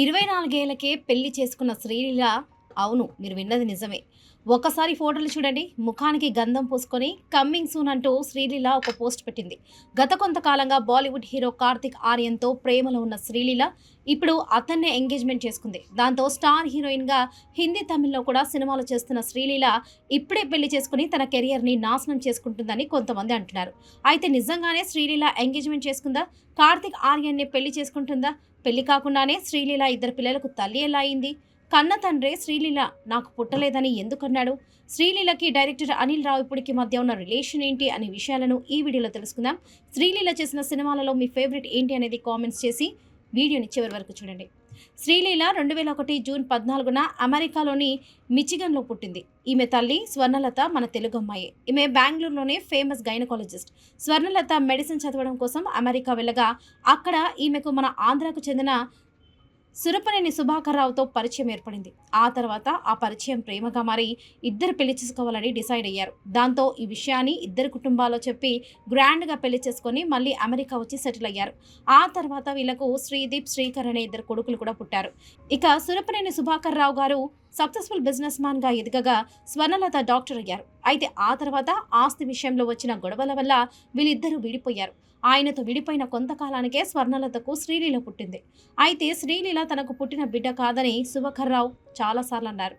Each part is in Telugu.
ఇరవై నాలుగేళ్ళకే పెళ్ళి చేసుకున్న శ్రీలీల అవును మీరు విన్నది నిజమే. ఒకసారి ఫోటోలు చూడండి ముఖానికి గంధం పూసుకొని కమ్మింగ్ సూన్ అంటూ శ్రీలీల ఒక పోస్ట్ పెట్టింది. గత కొంతకాలంగా బాలీవుడ్ హీరో కార్తిక్ ఆర్యన్తో ప్రేమలో ఉన్న శ్రీలీల ఇప్పుడు అతన్నే ఎంగేజ్మెంట్ చేసుకుంది. దాంతో స్టార్ హీరోయిన్గా హిందీ తమిళ్ళో కూడా సినిమాలు చేస్తున్న శ్రీలీల ఇప్పుడే పెళ్ళి చేసుకుని తన కెరియర్ని నాశనం చేసుకుంటుందని కొంతమంది అంటున్నారు. అయితే నిజంగానే శ్రీలీల ఎంగేజ్మెంట్ చేసుకుందా? కార్తిక్ ఆర్యన్ని పెళ్ళి చేసుకుంటుందా? పెళ్ళి కాకుండానే శ్రీలీల ఇద్దరు పిల్లలకు తల్లి ఎలా అయింది? కన్న తండ్రే శ్రీలీల నాకు పుట్టలేదని ఎందుకన్నాడు శ్రీలీలకి డైరెక్టర్ అనిల్ రావిపూడికి మధ్య ఉన్న రిలేషన్ ఏంటి అనే విషయాలను ఈ వీడియోలో తెలుసుకుందాం. శ్రీలీల చేసిన సినిమాలలో మీ ఫేవరెట్ ఏంటి అనేది కామెంట్స్ చేసి వీడియోని చివరి వరకు చూడండి. శ్రీలీల రెండు వేల ఒకటి జూన్ పద్నాలుగున అమెరికాలోని మిచిగన్లో పుట్టింది. ఈమె తల్లి స్వర్ణలత మన తెలుగు అమ్మాయి. ఈమె బెంగళూరులోనే ఫేమస్ గైనకాలజిస్ట్. స్వర్ణలత మెడిసిన్ చదవడం కోసం అమెరికా వెళ్ళగా అక్కడ ఈమెకు మన ఆంధ్రాకు చెందిన సురపనేని సుభాకర్ రావుతో పరిచయం ఏర్పడింది. ఆ తర్వాత ఆ పరిచయం ప్రేమగా మారి ఇద్దరు పెళ్ళి చేసుకోవాలని డిసైడ్ అయ్యారు. దాంతో ఈ విషయాన్ని ఇద్దరు కుటుంబాల్లో చెప్పి గ్రాండ్గా పెళ్ళి చేసుకొని మళ్ళీ అమెరికా వచ్చి సెటిల్ అయ్యారు. ఆ తర్వాత వీళ్ళకు శ్రీదీప్ శ్రీకర్ అనే ఇద్దరు కొడుకులు కూడా పుట్టారు. ఇక సురపనేని సుభాకర్ రావు గారు సక్సెస్ఫుల్ బిజినెస్ మ్యాన్గా ఎదగగా స్వర్ణలత డాక్టర్ అయ్యారు. అయితే ఆ తర్వాత ఆస్తి విషయంలో వచ్చిన గొడవల వల్ల వీళ్ళిద్దరూ విడిపోయారు. ఆయనతో విడిపోయిన కొంతకాలానికే స్వర్ణలతకు శ్రీలీల పుట్టింది. అయితే శ్రీలీల తనకు పుట్టిన బిడ్డ కాదని సుభకర్రావు చాలాసార్లు అన్నారు.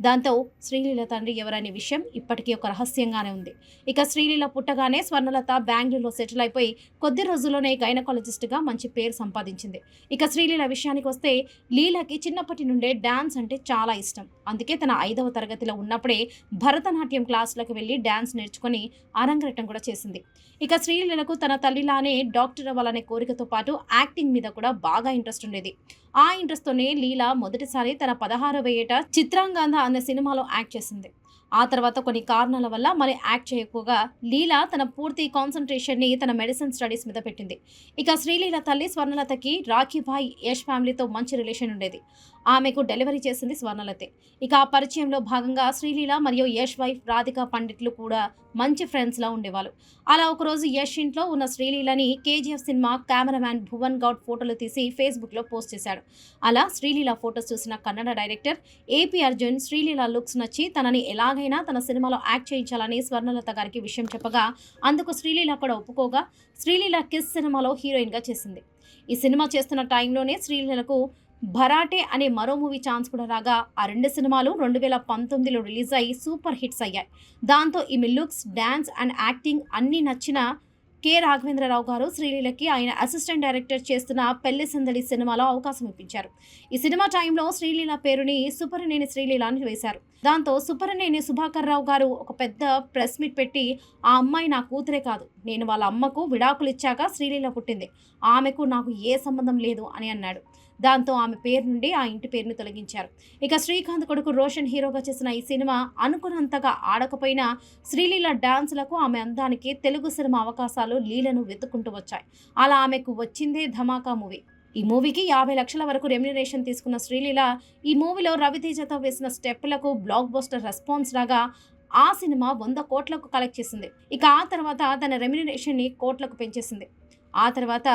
దాంతో శ్రీలీల తండ్రి ఎవరనే విషయం ఇప్పటికీ ఒక రహస్యంగానే ఉంది. ఇక శ్రీలీల పుట్టగానే స్వర్ణలత బెంగళూరులో సెటిల్ అయిపోయి కొద్ది రోజుల్లోనే గైనకాలజిస్ట్గా మంచి పేరు సంపాదించింది. ఇక శ్రీలీల విషయానికి వస్తే లీలకి చిన్నప్పటి నుండే డ్యాన్స్ అంటే చాలా ఇష్టం. అందుకే తన ఐదవ తరగతిలో ఉన్నప్పుడే భరతనాట్యం క్లాసులకు వెళ్ళి డ్యాన్స్ నేర్చుకొని అరంగరటం కూడా చేసింది. ఇక శ్రీలీలకు తన తల్లిలానే డాక్టర్ అవ్వాలనే కోరికతో పాటు యాక్టింగ్ మీద కూడా బాగా ఇంట్రెస్ట్ ఉండేది. ఆ ఇంట్రెస్ట్తోనే లీలా మొదటిసారి తన పదహారవ ఏట చిత్రాంగాంధ అనే సినిమాలో యాక్ట్ చేసింది. ఆ తర్వాత కొన్ని కారణాల వల్ల మరి యాక్ట్ చేయకపోగా లీల తన పూర్తి కాన్సన్ట్రేషన్ని తన మెడిసిన్ స్టడీస్ మీద పెట్టింది. ఇక శ్రీలీల తల్లి స్వర్ణలతకి రాఖీభాయ్ యష్ ఫ్యామిలీతో మంచి రిలేషన్ ఉండేది. ఆమెకు డెలివరీ చేసింది స్వర్ణలతే. ఇక ఆ పరిచయంలో భాగంగా శ్రీలీల మరియు యష్ వైఫ్ రాధిక పండిట్లు కూడా మంచి ఫ్రెండ్స్లా ఉండేవాళ్ళు. అలా ఒకరోజు యష్ ఇంట్లో ఉన్న శ్రీలీలని KGF cinema cameraman Bhuvan Goud ఫోటోలు తీసి ఫేస్బుక్లో పోస్ట్ చేశాడు. అలా శ్రీలీల ఫోటోస్ చూసిన Kannada director AP Arjun Sreeleela looks నచ్చి తనని ఎలాగైనా తన సినిమాలో యాక్ట్ చేయించాలని స్వర్ణలత గారికి విషయం చెప్పగా అందుకు శ్రీలీల కూడా ఒప్పుకోగా శ్రీలీల కిస్ సినిమాలో హీరోయిన్గా చేసింది. ఈ సినిమా చేస్తున్న టైంలోనే శ్రీలీలకు భరాటే అనే మరో మూవీ ఛాన్స్ కూడా రాగా ఆ రెండు సినిమాలు రెండు వేల పంతొమ్మిదిలో రిలీజ్ అయ్యి సూపర్ హిట్స్ అయ్యాయి. దాంతో ఈమె లుక్స్ డ్యాన్స్ అండ్ యాక్టింగ్ అన్నీ నచ్చిన కె రాఘవేంద్రరావు గారు శ్రీలీలకి ఆయన అసిస్టెంట్ డైరెక్టర్ చేస్తున్న పెళ్ళి సందడి సినిమాలో అవకాశం ఇప్పించారు. ఈ సినిమా టైంలో శ్రీలీల పేరుని సుపరనేని శ్రీలీల అని వేశారు. దాంతో సుపరనేని సుభాకర్ రావు గారు ఒక పెద్ద ప్రెస్ మీట్ పెట్టి ఆ అమ్మాయి నా కూతురే కాదు. నేను వాళ్ళ అమ్మకు విడాకులు ఇచ్చాక శ్రీలీల పుట్టింది. ఆమెకు నాకు ఏ సంబంధం లేదు అని అన్నాడు. దాంతో ఆమె పేరు నుండి ఆ ఇంటి పేరును తొలగించారు. ఇక శ్రీకాంత్ కొడుకు రోషన్ హీరోగా చేసిన ఈ సినిమా అనుకున్నంతగా ఆడకపోయినా శ్రీలీల డాన్సులకు ఆమె అందానికి తెలుగు సినిమా అవకాశాలు లీలను వెతుక్కుంటూ వచ్చాయి. అలా ఆమెకు వచ్చిందే ధమాకా మూవీ. ఈ మూవీకి యాభై లక్షల వరకు రెమ్యునరేషన్ తీసుకున్న శ్రీలీల ఈ మూవీలో రవితేజతో వేసిన స్టెప్పులకు బ్లాక్ బస్టర్ రెస్పాన్స్ రాగా ఆ సినిమా వంద కోట్లకు కలెక్ట్ చేసింది. ఇక ఆ తర్వాత తన రెమ్యునరేషన్ని కోట్లకు పెంచేసింది. ఆ తర్వాత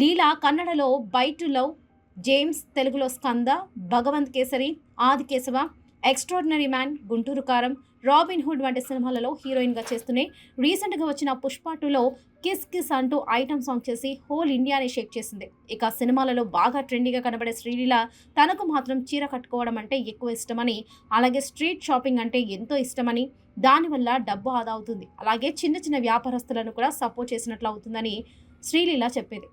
లీలా కన్నడలో బైట్ లవ్ జేమ్స్ తెలుగులో స్కంద భగవంత్ కేసరి ఆది కేశవ ఎక్స్ట్రాడినరీ మ్యాన్ గుంటూరు కారం రాబిన్ హుడ్ వంటి సినిమాలలో హీరోయిన్గా చేస్తూనే రీసెంట్గా వచ్చిన పుష్ప టూలో కిస్ కిస్ అంటూ ఐటమ్ సాంగ్ చేసి హోల్ ఇండియాని షేక్ చేసింది. ఇక సినిమాలలో బాగా ట్రెండీగా కనబడే శ్రీలీల తనకు మాత్రం చీర కట్టుకోవడం అంటే ఎక్కువ ఇష్టమని అలాగే స్ట్రీట్ షాపింగ్ అంటే ఎంతో ఇష్టమని దానివల్ల డబ్బు ఆదా అవుతుంది. అలాగే చిన్న చిన్న వ్యాపారస్తులను కూడా సపోర్ట్ చేసినట్లు అవుతుందని శ్రీలీల చెప్పేది.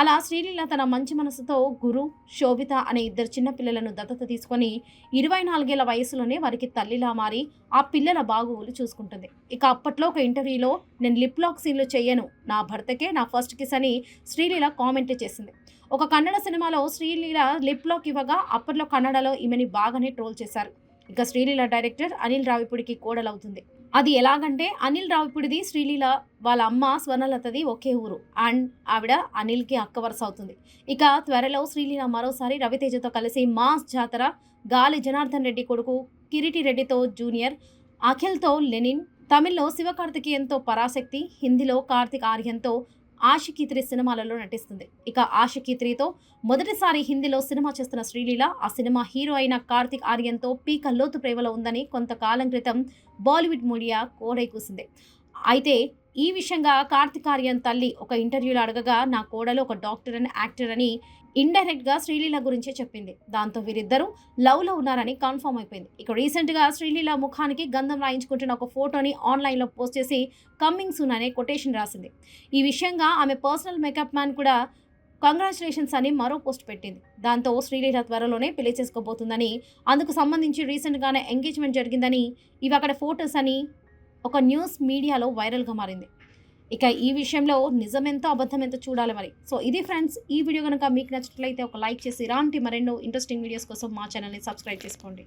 అలా శ్రీలీల తన మంచి మనసుతో గురు శోభిత అనే ఇద్దరు చిన్నపిల్లలను దత్తత తీసుకొని ఇరవై నాలుగేళ్ళ వయసులోనే వారికి తల్లిలా మారి ఆ పిల్లల బాగువులు చూసుకుంటుంది. ఇక అప్పట్లో ఒక ఇంటర్వ్యూలో నేను లిప్ లాక్ సీన్లు చేయను. నా భర్తకే నా ఫస్ట్ కిస్ అని శ్రీలీల కామెంట్ చేసింది. ఒక కన్నడ సినిమాలో శ్రీలీల లిప్ లాక్ ఇవ్వగా అప్పట్లో కన్నడలో ఈమెని బాగానే ట్రోల్ చేశారు. ఇక శ్రీలీల డైరెక్టర్ అనిల్ రావిపుడికి కోడలవుతుంది. అది ఎలాగంటే అనిల్ రావిపూడిది శ్రీలీల వాళ్ళ అమ్మ స్వర్ణలతది ఒకే ఊరు. అండ్ ఆవిడ అనిల్కి అక్క వరుస అవుతుంది. ఇక త్వరలో శ్రీలీల మరోసారి రవితేజతో కలిసి మాస్ జాతర గాలి జనార్దన్ రెడ్డి కొడుకు కిరీటి రెడ్డితో జూనియర్ అఖిల్తో లెనిన్ తమిళ్ళో శివకార్తికేయంతో పరాశక్తి హిందీలో కార్తిక్ ఆర్యన్తో ఆషికి త్రీ సినిమాలలో నటిస్తుంది. ఇక ఆషికి త్రీతో మొదటిసారి హిందీలో సినిమా చేస్తున్న శ్రీలీల ఆ సినిమా హీరో అయిన కార్తిక్ ఆర్యన్తో పీక లోతు ప్రేమలో ఉందని కొంతకాలం క్రితం బాలీవుడ్ మీడియా కోడై కూసింది. అయితే ఈ విషయంగా కార్తిక్ తల్లి ఒక ఇంటర్వ్యూలో అడగగా నా కోడలు ఒక డాక్టర్ అని యాక్టర్ అని ఇండైరెక్ట్గా శ్రీలీల గురించే చెప్పింది. దాంతో వీరిద్దరూ లవ్లో ఉన్నారని కన్ఫర్మ్ అయిపోయింది. ఇక రీసెంట్గా శ్రీలీల ముఖానికి గంధం రాయించుకుంటున్న ఒక ఫోటోని ఆన్లైన్లో పోస్ట్ చేసి కమ్మింగ్ సూన్ అనే కొటేషన్ రాసింది. ఈ విషయంగా ఆమె పర్సనల్ మేకప్ మ్యాన్ కూడా కంగ్రాచులేషన్స్ అని మరో పోస్ట్ పెట్టింది. దాంతో శ్రీలీల త్వరలోనే పెళ్ళి చేసుకోబోతుందని అందుకు సంబంధించి రీసెంట్గానే ఎంగేజ్మెంట్ జరిగిందని ఇవి అక్కడ ఫొటోస్ అని ఒక న్యూస్ మీడియాలో వైరల్గా మారింది. ఇక ఈ విషయంలో నిజమెంతో అబద్ధం ఎంతో చూడాలి మరి. సో ఇది ఫ్రెండ్స్ ఈ వీడియో కనుక మీకు నచ్చినట్లయితే ఒక లైక్ చేసి ఇలాంటి మరెన్నో ఇంట్రెస్టింగ్ వీడియోస్ కోసం మా ఛానల్ని సబ్స్క్రైబ్ చేసుకోండి.